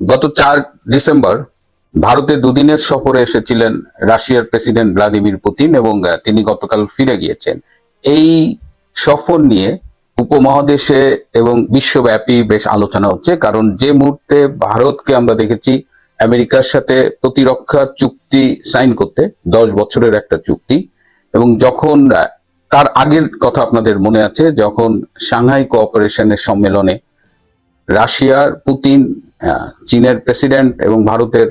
গত চার ডিসেম্বর ভারতে দুদিনের সফরে এসেছিলেন রাশিয়ার প্রেসিডেন্ট ভ্লাদিমির পুতিন এবং তিনি গতকাল ফিরে গিয়েছেন। এই সফর নিয়ে উপমহাদেশে এবং বিশ্বব্যাপী বেশ আলোচনা হচ্ছে, কারণ যে মুহূর্তে ভারতকে আমরা দেখেছি আমেরিকার সাথে প্রতিরক্ষা চুক্তি সাইন করতে, দশ বছরের একটা চুক্তি, এবং যখন তার আগের কথা আপনাদের মনে আছে, যখন সাংহাই কোঅপারেশনের সম্মেলনে রাশিয়ার পুতিন চীনের প্রেসিডেন্ট এবং ভারতের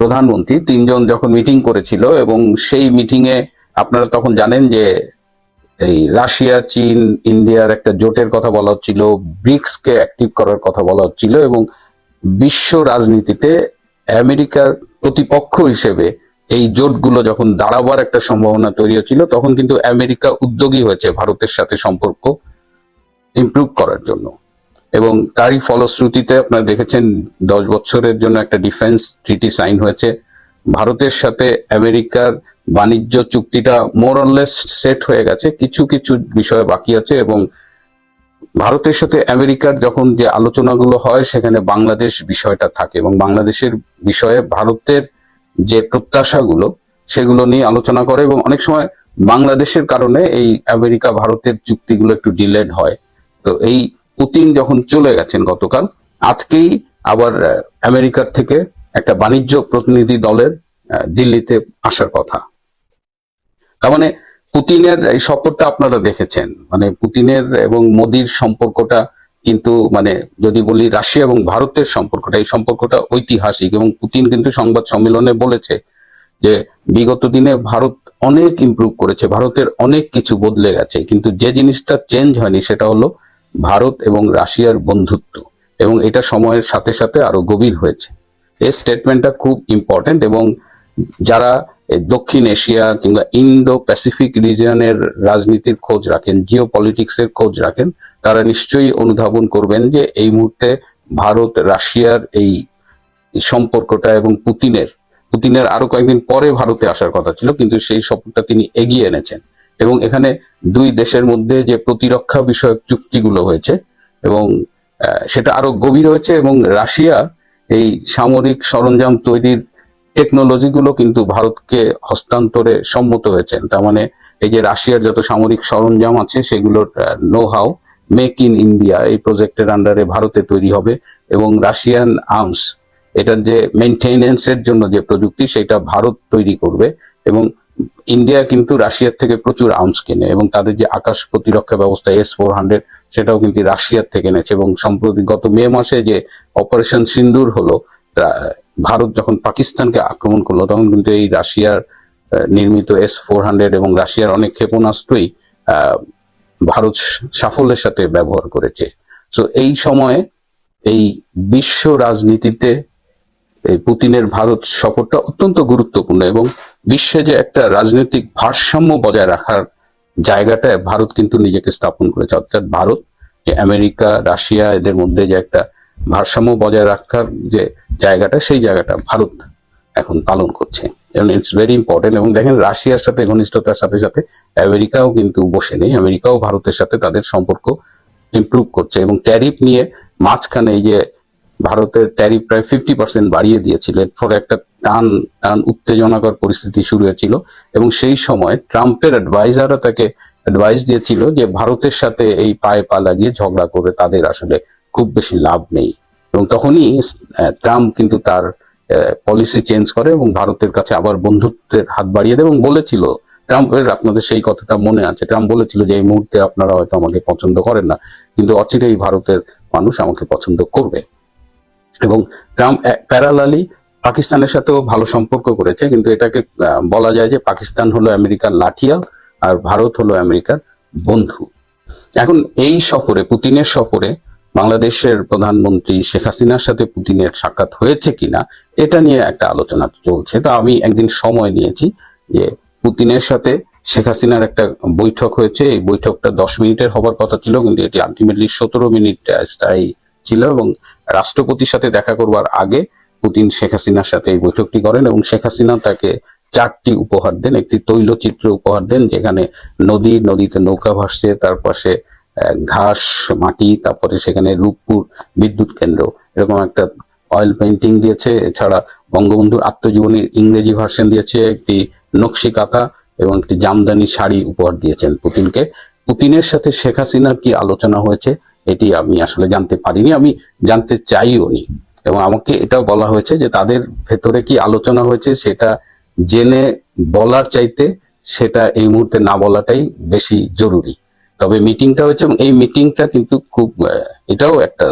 প্রধানমন্ত্রী তিনজন যখন মিটিং করেছিল এবং সেই মিটিং এ আপনারা তখন জানেন যে এই রাশিয়া, চীন, ইন্ডিয়ার একটা জোটের কথা বলা হচ্ছিল ব্রিক্স কে অ্যাক্টিভ করার কথা বলা হচ্ছিল এবং বিশ্ব রাজনীতিতে আমেরিকার প্রতিপক্ষ হিসেবে এই জোটগুলো যখন দাঁড়াবার একটা সম্ভাবনা তৈরি হচ্ছিল, তখন কিন্তু আমেরিকা উদ্যোগী হয়েছে ভারতের সাথে সম্পর্ক ইমপ্রুভ করার জন্য। এবং তারই ফলশ্রুতিতে আপনারা দেখেছেন দশ বছরের জন্য একটা ডিফেন্স ট্রিটি সাইন হয়েছে। ভারতের সাথে আমেরিকার বাণিজ্য চুক্তিটা মোরলেস সেট হয়ে গেছে। কিছু কিছু বিষয় বাকি আছে এবং ভারতের সাথে আমেরিকার যখন যে আলোচনাগুলো হয়, সেখানে বাংলাদেশ বিষয়টা থাকে এবং বাংলাদেশের বিষয়ে ভারতের যে প্রত্যাশাগুলো, সেগুলো নিয়ে আলোচনা করে এবং অনেক সময় বাংলাদেশের কারণে এই আমেরিকা ভারতের চুক্তিগুলো একটু ডিলেড হয়। তো এই পুতিন যখন চলে গেছেন গতকাল, আজকেই আবার আমেরিকার থেকে একটা বাণিজ্য প্রতিনিধি দলের দিল্লিতে আসার কথা। তার মানে পুতিনের এই সফরটা আপনারা দেখেছেন। মানে পুতিনের এবং মোদির সম্পর্কটা কিন্তু মানে যদি বলি রাশিয়া এবং ভারতের সম্পর্কটা, এই সম্পর্কটা ঐতিহাসিক এবং পুতিন কিন্তু সংবাদ সম্মেলনে বলেছে যে বিগত দিনে ভারত অনেক ইমপ্রুভ করেছে, ভারতের অনেক কিছু বদলে গেছে। কিন্তু যে জিনিসটা চেঞ্জ হয়নি সেটা হলো ভারত এবং রাশিয়ার বন্ধুত্ব, এবং এটা সময়ের সাথে সাথে আরও গভীর হয়েছে। এই স্টেটমেন্টটা খুব ইম্পর্টেন্ট এবং যারা দক্ষিণ এশিয়া কিংবা ইন্দো প্যাসিফিক রিজিয়নের রাজনীতির খোঁজ রাখেন জিও পলিটিক্সের খোঁজ রাখেন, তারা নিশ্চয়ই অনুধাবন করবেন যে এই মুহূর্তে ভারত, রাশিয়ার এই সম্পর্কটা এবং পুতিনের পুতিনের আরও কয়েকদিন পরে ভারতে আসার কথা ছিল, কিন্তু সেই সফরটা তিনি এগিয়ে এনেছেন। এবং এখানে দুই দেশের মধ্যে যে প্রতিরক্ষা বিষয়ক চুক্তিগুলো হয়েছে এবং সেটা আরও গভীর হয়েছে এবং রাশিয়া এই সামরিক সরঞ্জাম তৈরির টেকনোলজিগুলো কিন্তু ভারতকে হস্তান্তরে সম্মত হয়েছেন। তার মানে এই যে রাশিয়ার যত সামরিক সরঞ্জাম আছে সেগুলোর know how make in India এই প্রজেক্টের আন্ডারে ভারতে তৈরি হবে এবং রাশিয়ান আর্মস এটার যে মেনটেনেন্স এর জন্য যে প্রযুক্তি সেটা ভারত তৈরি করবে এবং ইন্ডিয়া কিন্তু রাশিয়ার থেকে প্রচুর আর্মস কেনে এবং তাদের যে আকাশ প্রতিরক্ষা ব্যবস্থা এস ফোর হান্ড্রেড সেটাও কিন্তু রাশিয়ার থেকে এনেছে এবং সম্প্রতি গত মে মাসে যে অপারেশন সিন্দুর হলো ভারত যখন পাকিস্তানকে আক্রমণ করল, তখন কিন্তু এই রাশিয়ার নির্মিত এস ফোর হান্ড্রেড এবং রাশিয়ার অনেক ক্ষেপণাস্ত্রই ভারত সাফল্যের সাথে ব্যবহার করেছে। তো এই সময়ে এই বিশ্ব রাজনীতিতে এই পুতিনের ভারত সফরটা অত্যন্ত গুরুত্বপূর্ণ এবং বিশ্বে যে একটা রাজনৈতিক ভারসাম্য বজায় রাখার জায়গাটায় ভারত কিন্তু নিজেকে স্থাপন করেছে। অর্থাৎ ভারত আমেরিকা, রাশিয়া এদের মধ্যে যে একটা ভারসাম্য বজায় রাখার যে জায়গাটা, সেই জায়গাটা ভারত এখন পালন করছে। এবং ইটস ভেরি ইম্পর্টেন্ট এবং দেখেন রাশিয়ার সাথে, ঘনিষ্ঠতার সাথে সাথে আমেরিকাও কিন্তু বসে নেই। আমেরিকাও ভারতের সাথে তাদের সম্পর্ক ইমপ্রুভ করছে এবং ট্যারিফ নিয়ে মাঝখানে এই যে ভারতের ট্যারিফ প্রায় ফিফটি পার্সেন্ট বাড়িয়ে দিয়েছিলেন। ফলে একটা টান টান উত্তেজনাকর পরিস্থিতি শুরু হয়েছিল এবং সেই সময় ট্রাম্পের অ্যাডভাইজাররা তাকে অ্যাডভাইস দিয়েছিল যে ভারতের সাথে এই পায়ে পা লাগিয়ে ঝগড়া করে তাদের আসলে খুব বেশি লাভ নেই। এবং তখনই ট্রাম্প কিন্তু তার পলিসি চেঞ্জ করে এবং ভারতের কাছে আবার বন্ধুত্বের হাত বাড়িয়ে দেয় এবং বলেছিল, ট্রাম্পের আপনাদের সেই কথাটা মনে আছে, ট্রাম্প বলেছিল যে এই মুহূর্তে আপনারা হয়তো আমাকে পছন্দ করেন না, কিন্তু অচিরেই ভারতের মানুষ আমাকে পছন্দ করবে। এবং ট্রাম্প প্যারালালি পাকিস্তানের সাথেও ভালো সম্পর্ক করেছে, কিন্তু এটাকে বলা যায় যে পাকিস্তান হলো আমেরিকার লাঠিয়াল আর ভারত হলো আমেরিকার বন্ধু। এখন এই সফরে, পুতিনের সফরে বাংলাদেশের প্রধানমন্ত্রী শেখ হাসিনার সাথে পুতিনের সাক্ষাৎ হয়েছে কিনা, এটা নিয়ে একটা আলোচনা চলছে। তা আমি একদিন সময় নিয়েছি যে পুতিনের সাথে শেখ হাসিনার একটা বৈঠক হয়েছে। এই বৈঠকটা দশ মিনিটের হবার কথা ছিল, কিন্তু এটি আলটিমেটলি সতেরো মিনিট স্থায়ী ছিল এবং রাষ্ট্রপতির সাথে দেখা করবার আগে পুতিন শেখ হাসিনার সাথে এই বৈঠকটি করেন এবং শেখ হাসিনা তাকে চারটি উপহার দেন, একটি তৈলচিত্র উপহার দেন যেখানে নদী, নদীতে নৌকা ভাসছে, তার পাশে ঘাস, মাটি, তারপরে সেখানে রূপপুর বিদ্যুৎ কেন্দ্র। এরকম একটা অয়েল পেন্টিং দিয়েছে। এছাড়া বঙ্গবন্ধুর আত্মজীবনীর ইংরেজি ভার্সন দিয়েছে। একটি নকশি কাঁথা এবং একটি জামদানি শাড়ি উপহার দিয়েছেন পুতিনকে। পুতিনের সাথে শেখ হাসিনার কি আলোচনা হয়েছে, এটি আমি আসলে জানতে পারিনি, আমি জানতে চাইও নি। এবং আমাকে এটাও বলা হয়েছে যে তাদের ভেতরে কি আলোচনা হয়েছে সেটা জেনে বলার চাইতে সেটা এই মুহূর্তে না বলাটাই বেশি জরুরি। তবে মিটিংটা হয়েছে এবং এই মিটিংটা কিন্তু খুব এটাও একটা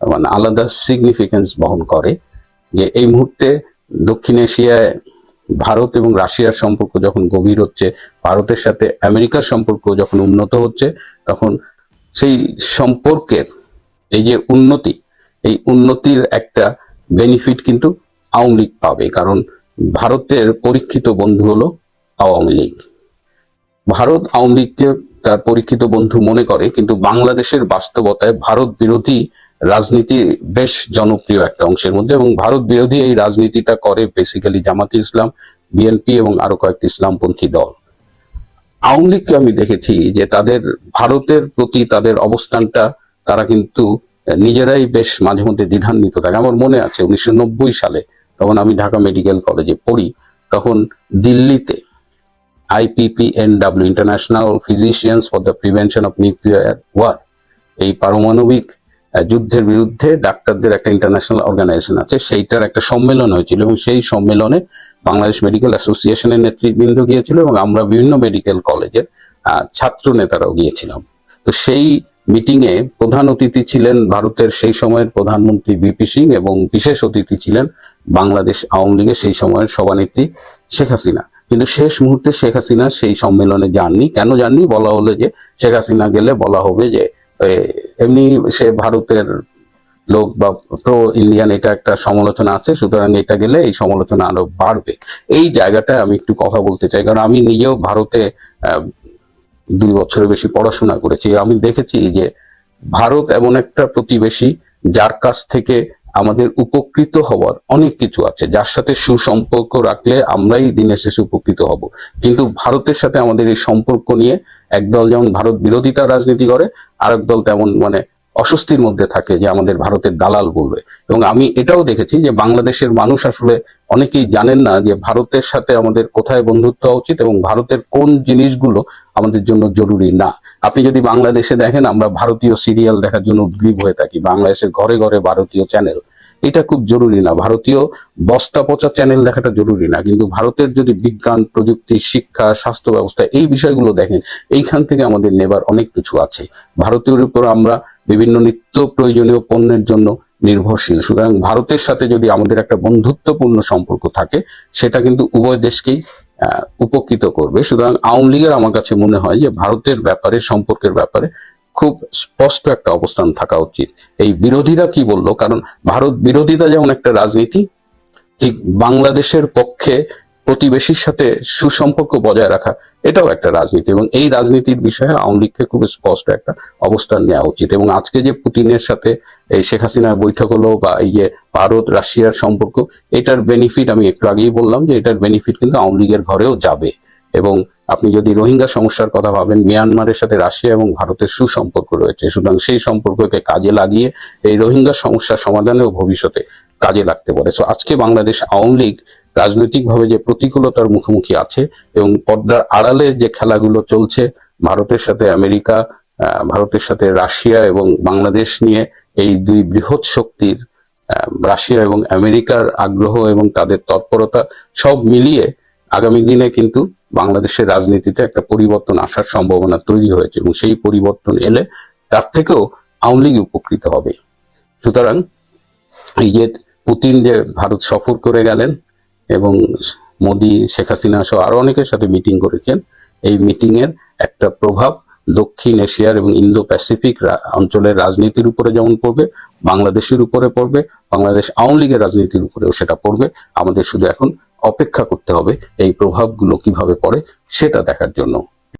মানে আলাদা সিগনিফিকেন্স বহন করে যে এই মুহূর্তে দক্ষিণ এশিয়ায় ভারত এবং রাশিয়ার সম্পর্ক যখন গভীর হচ্ছে, ভারতের সাথে আমেরিকার সম্পর্ক যখন উন্নত হচ্ছে, তখন সেই সম্পর্কের এই যে উন্নতি, এই উন্নতির একটা বেনিফিট কিন্তু আওয়ামী লীগ পাবে। কারণ ভারতের পরীক্ষিত বন্ধু হলো আওয়ামী লীগ। ভারত আওয়ামী লীগকে তার পরীক্ষিত বন্ধু মনে করে, কিন্তু বাংলাদেশের বাস্তবতায় ভারত বিরোধী রাজনীতি বেশ জনপ্রিয় একটা অংশের মধ্যে এবং ভারত বিরোধী এই রাজনীতিটা করে বেসিক্যালি জামাতে ইসলাম বিএনপি এবং আরও কয়েকটি ইসলামপন্থী দল। আওয়ামী লীগকে আমি দেখেছি যে তাদের, ভারতের প্রতি তাদের অবস্থানটা তারা কিন্তু নিজেরাই বেশ মাঝে মধ্যে দ্বিধান্বিত থাকে। আমার মনে আছে উনিশশো নব্বই সালে তখন আমি ঢাকা মেডিকেল কলেজে পড়ি, তখন দিল্লিতে IPPNW international physicians for the prevention of nuclear war এই পারমাণবিক যুদ্ধের বিরুদ্ধে ডাক্তারদের একটা ইন্টারন্যাশনাল অর্গানাইজেশন আছে। সেইটার একটা সম্মেলন হয়েছিল এবং সেই সম্মেলনে বাংলাদেশ মেডিকেল অ্যাসোসিয়েশনের নেতৃবৃন্দ গিয়েছিল এবং আমরা বিভিন্ন মেডিকেল কলেজের ছাত্র নেতারাও গিয়েছিলাম। তো সেই মিটিং এ প্রধান অতিথি ছিলেন ভারতের সেই সময়ের প্রধানমন্ত্রী বিপি সিং এবং বিশেষ অতিথি ছিলেন বাংলাদেশ আওয়ামী লীগের সেই সময়ের সভানেত্রী শেখ হাসিনা। কিন্তু শেষ মুহূর্তে শেখ হাসিনা সেই সম্মেলনে যাননি। কেন যাননি? বলা হলো যে শেখ হাসিনা গেলে বলা হবে যে এমনি সে ভারতের লোক বা প্রো ইন্ডিয়ান এটা একটা সমালোচনা আছে, সুতরাং এটা গেলে এই সমালোচনা আরও বাড়বে। এই জায়গাটা আমি একটু কথা বলতে চাই, কারণ আমি নিজেও ভারতে দুই বছরের বেশি পড়াশোনা করেছি। আমি দেখেছি যে ভারত এমন একটা প্রতিবেশী যার কাছ থেকে আমাদের উপকৃত হওয়ার অনেক কিছু আছে। যার সাথে সুসম্পর্ক রাখলে আমরাই দিনের শেষে উপকৃত হব। কিন্তু ভারতের সাথে আমাদের এই সম্পর্ক নিয়ে একদল যেমন ভারত বিরোধিতা রাজনীতি করে, আরেক দল তেমন মানে অস্বস্তির মধ্যে থাকে যে আমাদের ভারতের দালাল বলবে। এবং আমি এটাও দেখেছি যে বাংলাদেশের মানুষ আসলে অনেকেই জানেন না যে ভারতের সাথে আমাদের কোথায় বন্ধুত্ব উচিত এবং ভারতের কোন জিনিসগুলো আমাদের জন্য জরুরি না। আপনি যদি বাংলাদেশে দেখেন, আমরা ভারতীয় সিরিয়াল দেখার জন্য উদ্গ্রীব হয়ে থাকি। বাংলাদেশের ঘরে ঘরে ভারতীয় চ্যানেল। এটা খুব জরুরি না। ভারতীয় বস্তা পচা চ্যানেল দেখাটা জরুরি না। কিন্তু ভারতের যদি বিজ্ঞান, প্রযুক্তি, শিক্ষা, স্বাস্থ্য ব্যবস্থা এই বিষয়গুলো দেখেন, এইখান থেকে আমাদের নেবার অনেক কিছু আছে। ভারতের উপর আমরা বিভিন্ন নিত্য প্রয়োজনীয় পণ্যের জন্য নির্ভরশীল। সুতরাং ভারতের সাথে যদি আমাদের একটা বন্ধুত্বপূর্ণ সম্পর্ক থাকে, সেটা কিন্তু উভয় দেশকেই উপকৃত করবে। সুতরাং আওয়ামী লীগের আমার কাছে মনে হয় যে ভারতের ব্যাপারে, সম্পর্কের ব্যাপারে খুব স্পষ্ট একটা অবস্থান থাকা উচিত। এই বিরোধীরা কি বলল? কারণ ভারত বিরোধিতা যেমন একটা রাজনীতি, ঠিক বাংলাদেশের পক্ষে প্রতিবেশীর সাথে সুসম্পর্ক বজায় রাখা, এটাও একটা রাজনীতি। এবং এই রাজনীতির বিষয়ে আওয়ামী লীগকে খুব স্পষ্ট একটা অবস্থান নেওয়া উচিত। এবং আজকে যে পুতিনের সাথে এই শেখ হাসিনার বৈঠক হলো বা এই যে ভারত রাশিয়ার সম্পর্ক, এটার বেনিফিট আমি একটু আগেই বললাম যে এটার বেনিফিট কিন্তু আওয়ামী লীগের ঘরেও যাবে। এবং আপনি যদি রোহিঙ্গা সমস্যার কথা ভাবেন, মিয়ানমারের সাথে রাশিয়া এবং ভারতের সুসম্পর্ক রয়েছে। সুতরাং সেই সম্পর্ককে কাজে লাগিয়ে এই রোহিঙ্গা সমস্যার সমাধানেও ভবিষ্যতে কাজে লাগতে পারে। তো আজকে বাংলাদেশ আওয়ামী লীগ রাজনৈতিকভাবে যে প্রতিকূলতার মুখোমুখি আছে এবং পদ্মার আড়ালে যে খেলাগুলো চলছে, ভারতের সাথে আমেরিকা ভারতের সাথে রাশিয়া এবং বাংলাদেশ নিয়ে এই দুই বৃহৎ শক্তির রাশিয়া এবং আমেরিকার আগ্রহ এবং তাদের তৎপরতা সব মিলিয়ে আগামী দিনে কিন্তু বাংলাদেশের রাজনীতিতে একটা পরিবর্তন আসার সম্ভাবনা তৈরি হয়েছে এবং সেই পরিবর্তন এলে তার থেকেও আওয়ামী লীগ উপকৃত হবে। সুতরাং এই যে পুতিন যে ভারত সফর করে গেলেন এবং মোদি, শেখ হাসিনা সহ আরও অনেকের সাথে মিটিং করেছেন, এই মিটিং এর একটা প্রভাব দক্ষিণ এশিয়ার এবং ইন্দো প্যাসিফিক অঞ্চলের রাজনীতির উপরে যেমন পড়বে, বাংলাদেশের উপরে পড়বে, বাংলাদেশ আওয়ামী লীগের রাজনীতির উপরেও সেটা পড়বে। আমাদের শুধু এখন অপেক্ষা করতে হবে এই প্রভাবগুলো কীভাবে পড়ে সেটা দেখার জন্য।